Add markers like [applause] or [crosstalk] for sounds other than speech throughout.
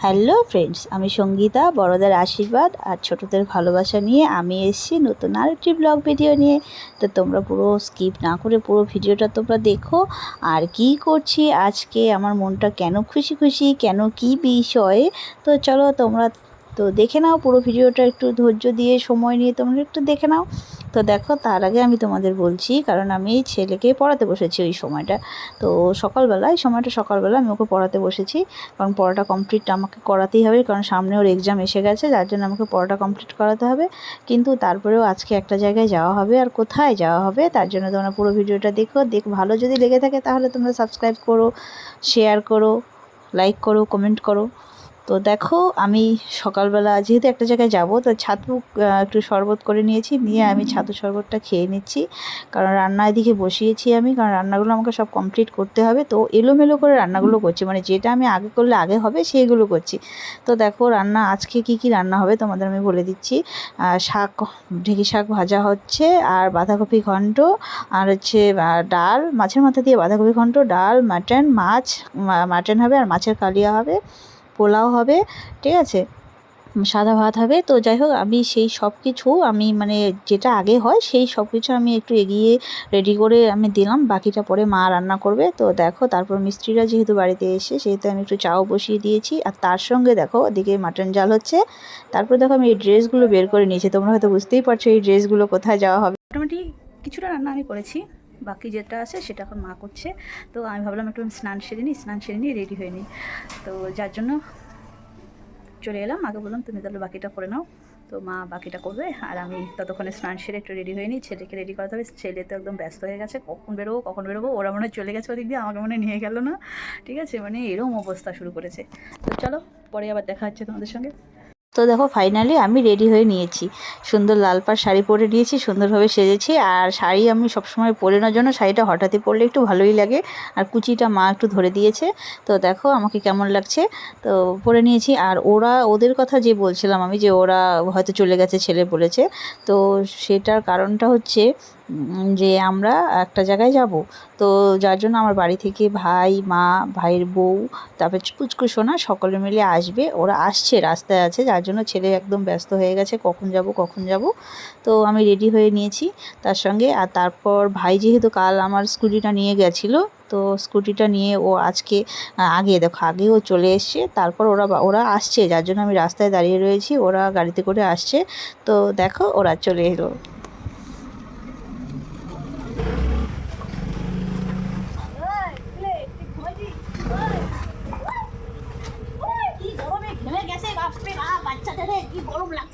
Hello friends আমি সঙ্গীতা, বড়দের আশীর্বাদ আর ছোটদের ভালোবাসা নিয়ে আমি এসেছি নতুন আর একটি ব্লগ ভিডিও নিয়ে। তো তোমরা পুরো স্কিপ না করে পুরো ভিডিওটা তোমরা দেখো। আর কি করছি আজকে? আমার মনটা কেন খুশি খুশি? কেন কি বিষয়ে? তো চলো তোমরা তো দেখে নাও, পুরো ভিডিওটা একটু ধৈর্য দিয়ে সময় নিয়ে তোমরা একটু দেখে নাও। তো দেখো, তার আগে আমি তোমাদের বলছি, কারণ আমি ছেলেকে পড়াতে বসেছি ওই সময়টা। তো সকালবেলা, এই সময়টা সকালবেলা আমি ওকে পড়াতে বসেছি, কারণ পড়াটা কমপ্লিট আমাকে করাতেই হবে, কারণ সামনে ওর এক্সাম এসে গেছে, যার জন্য আমাকে পড়াটা কমপ্লিট করাতে হবে। কিন্তু তারপরেও আজকে একটা জায়গায় যাওয়া হবে, আর কোথায় যাওয়া হবে, তার জন্য তোমরা পুরো ভিডিওটা দেখো। দেখ, ভালো যদি লেগে থাকে, তাহলে তোমরা সাবস্ক্রাইব করো শেয়ার করো লাইক করো কমেন্ট করো। তো দেখো আমি সকালবেলা যেহেতু একটা জায়গায় যাব তো ছাতু একটু শরবত করে নিয়েছি নিয়ে আমি ছাতু শরবতটা খেয়ে নিচ্ছি। কারণ রান্না এদিকে বসিয়েছি আমি কারণ রান্নাগুলো আমাকে সব কমপ্লিট করতে হবে। তো এলোমেলো করে রান্নাগুলো করছি মানে যেটা আমি আগে করলে আগে হবে সেইগুলো করছি। তো দেখো রান্না আজকে কি কি রান্না হবে তোমাদের আমি বলে দিচ্ছি। শাক ঢেঁকি শাক ভাজা হচ্ছে আর বাঁধাকপি ঘন্ট আর হচ্ছে ডাল মাছের মাথা দিয়ে বাঁধাকপি ঘন্ট ডাল মাটন মাছ মাটন হবে আর মাছের কালিয়া হবে। পোলাও হবে, ঠিক আছে? সাদা ভাত হবে। তো যাই হোক, আমি সেই সব কিছু আমি মানে যেটা আগে হয়, সেই সব কিছু আমি একটু এগিয়ে রেডি করে আমি দিলাম। বাকিটা পরে মা রান্না করবে। তো দেখো, তারপর মিস্ত্রিরা যেহেতু বাড়িতে এসে, সেহেতু আমি একটু চাও বসিয়ে দিয়েছি। আর তার সঙ্গে দেখো, ওদিকে মাটন জাল হচ্ছে। তারপর দেখো, আমি এই ড্রেসগুলো বের করে নিয়েছি। তোমরা হয়তো বুঝতেই পারছ এই ড্রেসগুলো কোথায় যাওয়া হবে। মোটামুটি কিছুটা রান্না আমি করেছি। বাকি যেটা আছে সেটা এখন মা করছে। তো আমি ভাবলাম একটু স্নান সেরে নিই, স্নান সেরে নিই রেডি হয়ে নিই। তো যার জন্য চলে এলাম। মাকে বললাম, তুমি তাহলে বাকিটা করে নাও। তো মা বাকিটা করবে আর আমি ততক্ষণে স্নান সেরে একটু রেডি হয়ে নিই। ছেলেকে রেডি করাতে হবে। ছেলে তো একদম ব্যস্ত হয়ে গেছে। কখন বেরোবো কখন বেরোবো? ওরা মনে চলে গেছে ওদিক দিয়ে, আমাকে মনে নিয়ে গেল না। ঠিক আছে? মানে এরকম অবস্থা শুরু করেছে। তো চলো, পরে আবার দেখা হচ্ছে তোমাদের সঙ্গে। তো দেখো ফাইনালি আমি রেডি হয়ে নিয়েছি। সুন্দর লাল পাড় শাড়ি পরে নিয়েছি, সুন্দরভাবে সেজেছি। আর শাড়ি আমি সবসময় পরে নেওয়ার জন্য শাড়িটা হঠাৎই পরলে একটু ভালোই লাগে। আর কুচিটা মা একটু ধরে দিয়েছে। তো দেখো, আমাকে কেমন লাগছে? তো পরে নিয়েছি। আর ওরা, ওদের কথা যে বলছিলাম আমি যে ওরা হয়তো চলে গেছে, ছেলে বলেছে। তো সেটার কারণটা হচ্ছে যে আমরা একটা জায়গায় যাব। তো যার জন্য আমার বাড়ি থেকে ভাই, মা, ভাইয়ের বউ, তারপর পুচকু, সোনা সকলে মিলে আসবে। ওরা আসছে, রাস্তায় আছে। যার জন্য ছেলে একদম ব্যস্ত হয়ে গেছে, কখন যাব কখন যাব। তো আমি রেডি হয়ে নিয়েছি তার সঙ্গে। আর তারপর ভাই যেহেতু কাল আমার স্কুটিটা নিয়ে গেছিল, তো স্কুটিটা নিয়ে ও আজকে আগে, দেখো, আগে ও চলে এসছে। তারপর ওরা ওরা আসছে। যার জন্য আমি রাস্তায় দাঁড়িয়ে রয়েছি। ওরা গাড়িতে করে আসছে। তো দেখো, ওরা চলে এলো কি গরমে ঘেমে গেছে বাপরে বাপ বাচ্চাদের রে, কি গরম লাগছে রে ওই ওই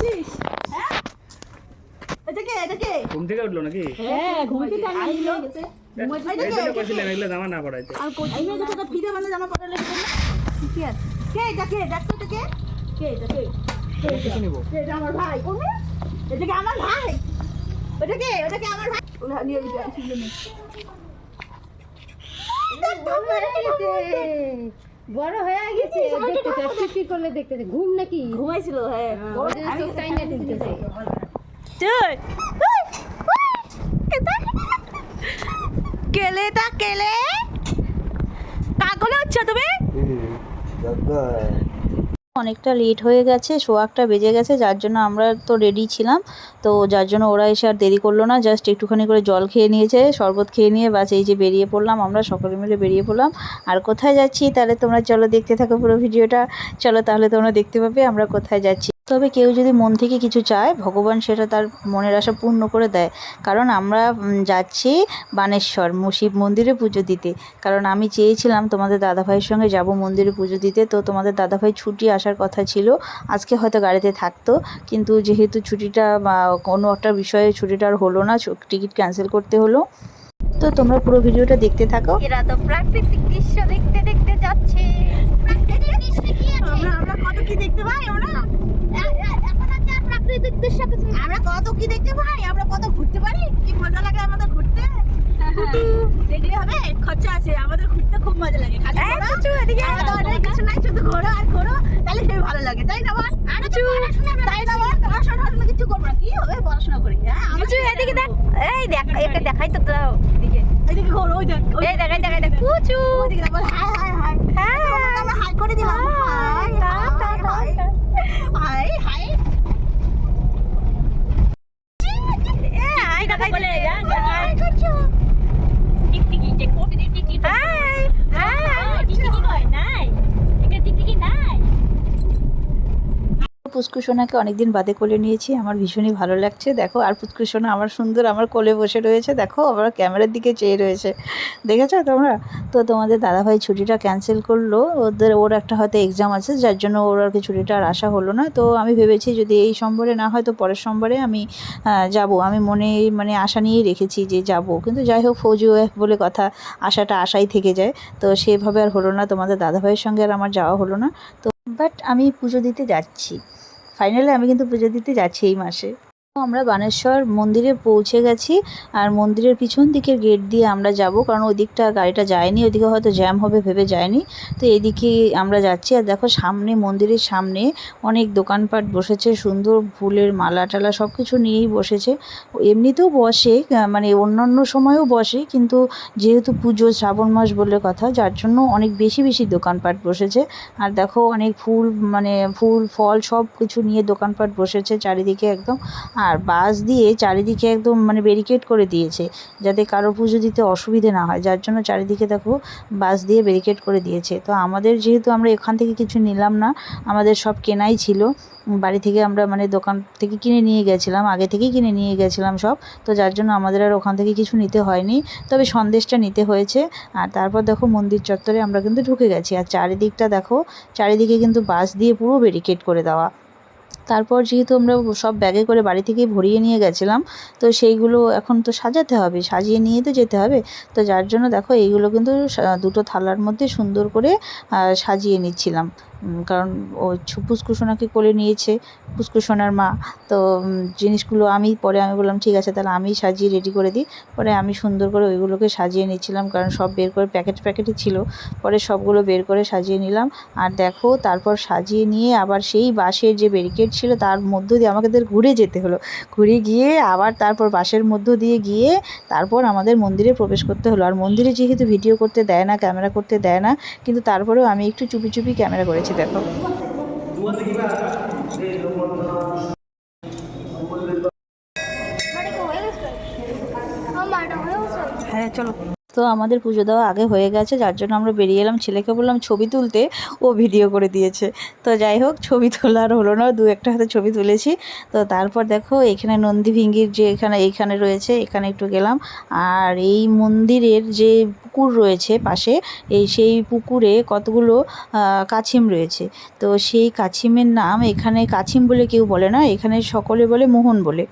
কে? এটা কে? এটা কে ঘুম থেকে উঠল নাকি হ্যাঁ কোথায় ফিরে বান্ধা জামা পরে লেগে কি আছে কে এটা কে এটা কে? কে এটা কে? কে কিছু নিবো? এটা আমার ভাই। এটা কি আমার ভাই? ওটা কে? ওটা কি আমার ভাই? নিয়ে দিতে বড় হয়ে গেছে। দেখতেছে টিপি করলে দেখতেছে ঘুম নাকি? ঘুমাইছিল হ্যাঁ। তাই না দেখতেছে তুই কেলে তা কেলে? কাকলে হচ্ছে তুমি? অনেকটা লেট হয়ে গেছে সোয়াকটা বেজে গেছে, যার জন্য আমরা তো রেডি ছিলাম। তো যার জন্য ওরা এসে আর দেরি করল না জাস্ট একটুখানি করে জল খেয়ে নিয়েছে, শরবত খেয়ে নিয়ে বাস এই যে বেরিয়ে পড়লাম আমরা, সকলে মিলে বেরিয়ে পড়লাম। আর কোথায় যাচ্ছি? তাহলে তোমরা চলো দেখতে থাকো পুরো ভিডিওটা। চলো তাহলে তোমরা দেখতে পাবে আমরা কোথায় যাচ্ছি। তবে কেউ যদি মন থেকে কিছু চায়, ভগবান সেটা তার মনের আশা পূর্ণ করে দেয়। কারণ আমরা যাচ্ছি বানেশ্বর শিব মন্দিরে পুজো দিতে। কারণ আমি চেয়েছিলাম তোমাদের দাদাভাইয়ের সঙ্গে যাব মন্দিরে পুজো দিতে। তো তোমাদের দাদাভাই ছুটি আসার কথা ছিল। আজকে হয়তো গাড়িতে থাকতো। কিন্তু যেহেতু ছুটিটা কোনো একটা বিষয়ে ছুটিটা আর হলো না টিকিট ক্যান্সেল করতে হলো। তো তোমরা পুরো ভিডিওটা দেখতে থাকো। এরা তো প্রাকৃতিক দৃশ্য দেখতে দেখতে যাচ্ছে প্রাকৃতিক দৃশ্য কি আছে আমরা আমরা কত কি দেখতে পাই আমরা এ- এ- এখন আর যা প্রাকৃতিক দৃশ্য কিছু আমরা কত কি দেখতে পাই আমরা কত ঘুরতে পারি কি মজা লাগে আমাদের ঘুরতে দেখলে হবে খরচা আছে আমাদের ঘুরতে খুব মজা লাগে খালি আমরা- আমাদের লাগে তাই না বল তাই না বল পড়াশোনা টড়াশোনা কিছু করব না কি হবে পড়াশোনা করি হ্যাঁ আমার এদিকে দেখ এই দেখ একে দেখাই তো দাও এদিকে এদিকে ঘোর ওই দেখ ওই এই দেখাই দেখাই দেখ কুচু ওইদিকে দেখ বল হাই হাই হাই হ্যাঁ আমরা হাই করে দিলাম hi hi hi hi hi এ আই দেখাই বলে হাই করছ টিকটিকি যে কফি টিকটিকি পুষ্কুসোনাকে অনেকদিন বাদে কোলে নিয়েছি, আমার ভীষণই ভালো লাগছে। দেখো, আর পুষ্কুসোনা আমার সুন্দর, আমার কোলে বসে রয়েছে। দেখো আবার ক্যামেরার দিকে চেয়ে রয়েছে। দেখেছ তোমরা? তো তোমাদের দাদাভাই ছুটিটা ক্যান্সেল করল। ওদের, ওর একটা হয়তো এক্সাম আছে, যার জন্য ওর আর কি ছুটিটা আর আসা হলো না। তো আমি ভেবেছি যদি এই সোমবারে না হয়, তো পরের সোমবারে আমি যাব। আমি মনে মানে আশা নিয়েই রেখেছি যে যাব। কিন্তু যাই হোক, ফৌজি বলে কথা, আশাটা আশাই থেকে যায়। তো সেভাবে আর হলো না। তোমাদের দাদাভাইয়ের সঙ্গে আর আমার যাওয়া হলো না। তো বাট আমি পুজো দিতে যাচ্ছি। ফাইনালি আমি কিন্তু পুজো দিতে যাচ্ছি এই মাসে। আমরা বানেশ্বর মন্দিরে পৌঁছে গেছি আর মন্দিরের পিছন দিকের গেট দিয়ে আমরা যাব, কারণ ওই দিকটা গাড়িটা যায়নি ওইদিকে হয়তো জ্যাম হবে ভেবে যায়নি। তো এদিকে আমরা যাচ্ছি আর দেখো সামনে, মন্দিরের সামনে অনেক দোকানপাট বসেছে, সুন্দর ফুলের মালা টালা সব কিছু নিয়েই বসেছে। এমনিতেও বসে মানে অন্যান্য সময়ও বসে, কিন্তু যেহেতু পুজো শ্রাবণ মাস বলে কথা, যার জন্য অনেক বেশি বেশি দোকানপাট বসেছে। আর দেখো অনেক ফুল মানে ফুল, ফল সব কিছু নিয়ে দোকানপাট বসেছে চারিদিকে একদম। আর বাঁশ দিয়ে চারিদিকে একদম মানে ব্যারিকেড করে দিয়েছে, যাতে কারও পুজো দিতে অসুবিধে না হয়। যার জন্য চারিদিকে দেখো বাঁশ দিয়ে ব্যারিকেড করে দিয়েছে। তো আমাদের যেহেতু আমরা এখান থেকে কিছু নিলাম না, আমাদের সব কেনাই ছিল। বাড়ি থেকে আমরা মানে দোকান থেকে কিনে নিয়ে গেছিলাম, আগে থেকেই কিনে নিয়ে গেছিলাম সব। তো যার জন্য আমাদের আর ওখান থেকে কিছু নিতে হয়নি। তবে সন্দেশটা নিতে হয়েছে। আর তারপর দেখো মন্দির চত্বরে আমরা কিন্তু ঢুকে গেছি। আর চারিদিকটা দেখো, চারিদিকে কিন্তু বাঁশ দিয়ে পুরো ব্যারিকেড করে দেওয়া। তারপর যেহেতু আমরা সব ব্যাগে করে বাড়ি থেকেই ভরিয়ে নিয়ে গেছিলাম, তো সেইগুলো এখন তো সাজাতে হবে, সাজিয়ে নিয়ে তো যেতে হবে। তো যার জন্য দেখো এইগুলো কিন্তু দুটো থালার মধ্যে সুন্দর করে সাজিয়ে নিচ্ছিলাম। কারণ ও পুষ্কুসোনাকে কোলে নিয়েছে পুষ্কুসোনার মা। তো জিনিসগুলো আমি, পরে আমি বললাম, ঠিক আছে, তাহলে আমি সাজিয়ে রেডি করে দিই। পরে আমি সুন্দর করে ওইগুলোকে সাজিয়ে নিচ্ছিলাম, কারণ সব বের করে প্যাকেট প্যাকেটই ছিল। পরে সবগুলো বের করে সাজিয়ে নিলাম। আর দেখো, তারপর সাজিয়ে নিয়ে আবার সেই বাসের যে ব্যারিকেড ছিল, তার মধ্য দিয়ে আমাদের ঘুরে যেতে হলো। ঘুরে গিয়ে আবার তারপর বাসের মধ্য দিয়ে গিয়ে তারপর আমাদের মন্দিরে প্রবেশ করতে হলো। আর মন্দিরে যেহেতু ভিডিও করতে দেয় না ক্যামেরা করতে দেয় না, কিন্তু তারপরেও আমি একটু চুপি চুপি ক্যামেরা করেছি। দেখো। হ্যাঁ চলো। তো আমাদের পুজো দেওয়া আগে হয়ে গেছে, যার জন্য আমরা বেরিয়ে এলাম। ছেলেকে বললাম, ছবি তুলতে। ও ভিডিও করে দিয়েছে। তো যাই হোক, ছবি তোলার হলো না, দু একটা হাতে ছবি তুলেছি। তো তারপর দেখো, এখানে নন্দী ভিঙ্গির যে এখানে, এইখানে রয়েছে, এখানে একটু গেলাম। আর এই মন্দিরের যে পুকুর রয়েছে পাশে, এই সেই পুকুরে কতগুলো কাছিম রয়েছে। তো সেই কাছিমের নাম এখানে কাছিম বলে কেউ বলে না, এখানে সকলে বলে মোহন বলে।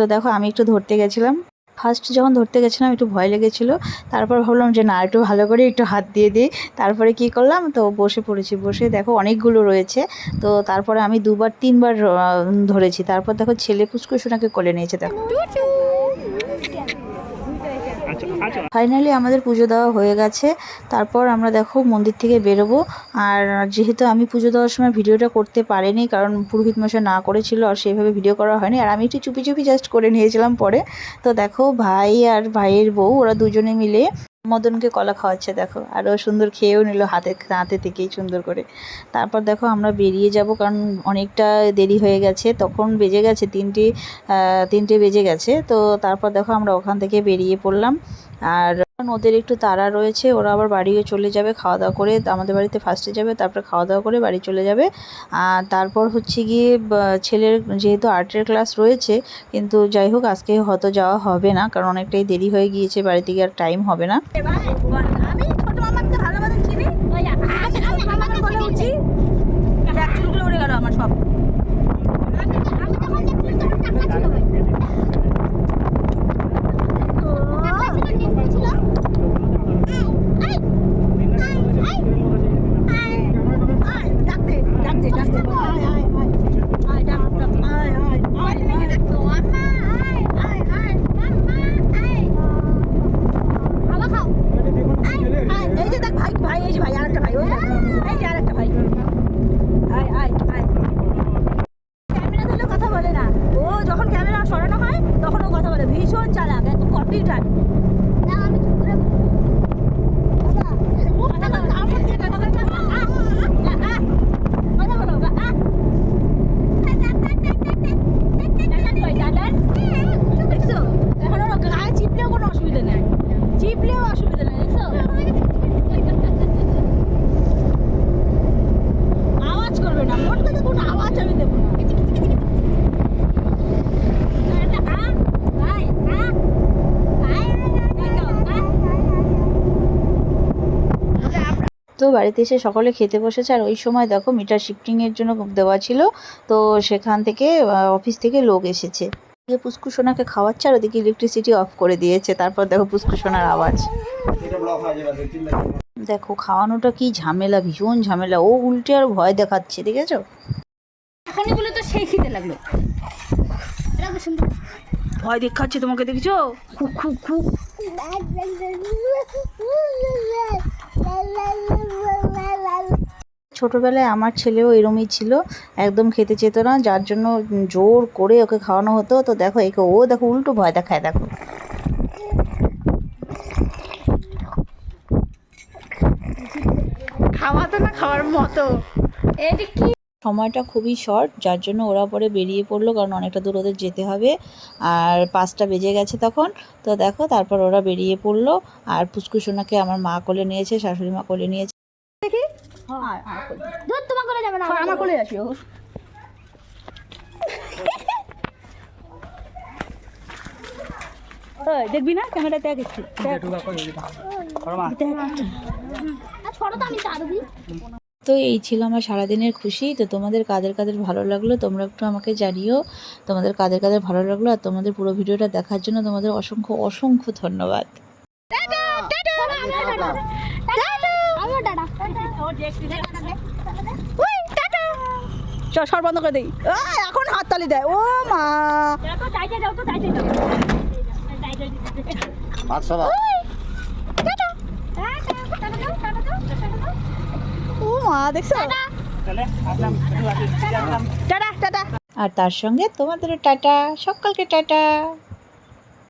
তো দেখো, আমি একটু ধরতে গেছিলাম। ফার্স্ট যখন ধরতে গেছিলাম, একটু ভয় লেগেছিলো। তারপর ভাবলাম যে, না, একটু ভালো করে একটু হাত দিয়ে দিই। তারপরে কি করলাম? তো বসে পড়েছি। বসে দেখো অনেকগুলো রয়েছে। তো তারপরে আমি দুবার, তিনবার ধরেছি। তারপর দেখো ছেলে পুষ্কুসোনাকে কোলে নিয়েছে, দেখো। ফাইনালি আমাদের পুজো দেওয়া হয়ে গেছে। তারপর আমরা দেখো মন্দির থেকে বেরোবো। আর যেহেতু আমি পুজো দেওয়ার সময় ভিডিওটা করতে পারিনি, কারণ পুরোহিত মশাই না করেছিল আর সেভাবে ভিডিও করা হয়নি। আর আমি একটু চুপি চুপি জাস্ট করে নিয়েছিলাম পরে। তো দেখো ভাই আর ভাইয়ের বউ, ওরা দুজনে মিলে মদনকে কলা খাওয়াচ্ছে, দেখো। আর ও সুন্দর খেয়েও নিল হাতে হাতে থেকেই সুন্দর করে। তারপর দেখো আমরা বেরিয়ে যাব, কারণ অনেকটা দেরি হয়ে গেছে। তখন বেজে গেছে তিনটে তিনটে বেজে গেছে। তো তারপর দেখো আমরা ওখান থেকে বেরিয়ে পড়লাম। আর ওদের একটু তারা রয়েছে, ওরা আবার বাড়িও চলে যাবে খাওয়া দাওয়া করে আমাদের বাড়িতে ফার্স্টে যাবে, তারপর খাওয়া দাওয়া করে বাড়ি চলে যাবে। আর তারপর হচ্ছে গিয়ে ছেলের যেহেতু আর্টের ক্লাস রয়েছে, কিন্তু যাই হোক আজকে হয়তো যাওয়া হবে না, কারণ অনেকটাই দেরি হয়ে গিয়েছে, বাড়িতে গিয়ে আর টাইম হবে না। বাড়িতে এসে সকলে খেতে বসেছে। আর ওই সময় দেখো মিটার শিফটিংয়ের জন্য দেওয়া ছিল। তো সেখান থেকে অফিস থেকে লোক এসেছে। এদিকে পুষ্কুসোনাকে খাওয়াচ্ছে আর ওদিকে ইলেকট্রিসিটি অফ করে দিয়েছে। তারপর দেখো পুষ্কুসোনার আওয়াজ। দেখো খাওয়ানোটা কি ঝামেলা ভীষণ ঝামেলা। ও উল্টে আর ভয় দেখাচ্ছে দেখেছ? এখনই বলে তো সেই খিদে লাগল। ভয় দেখাচ্ছে তোমাকে দেখেছ? খুব খুব খুব। [laughs] ছোটবেলায় আমার ছেলেও এরমই ছিল একদম খেতে চেত না যার জন্য জোর করে ওকে খাওয়ানো হতো। তো দেখো একে ও দেখো উল্টো ভয় দেখায় দেখো। খাওয়াতো না খাওয়ার মতো। এটা কি? সময়টা খুবই শর্ট যার জন্য ওরা পরে বেরিয়ে পড়ল কারণ অনেকটা দূর ওদের যেতে হবে। আর পাঁচটা বেজে গেছে তখন। তো দেখো তারপর ওরা বেরিয়ে পড়ল আর পুষ্কুসোনাকে আমার মা কোলে নিয়েছে শাশুড়ি মা কোলে নিয়েছে। দুধ তোমার করে যাবে না আমার কোলে আসি ও দেখবি না ক্যামেরা দেখ একটু ছোট তো আমি এই ছিল আমার সারাদিনের খুশি তো তোমাদের কাদের কাদের ভালো লাগল তোমরা একটু আমাকে জানিও তোমাদের কাদের কাদের ভালো লাগল আর তোমাদের পুরো ভিডিওটা দেখার জন্য তোমাদের অসংখ্য অসংখ্য ধন্যবাদ সর বন্ধ করে দেই। এখন হাততালি দেয় ও মা। ও মা দেখছ? Tata tata. আর তার সঙ্গে তোমাদেরও টাটা। সকালকে টাটা।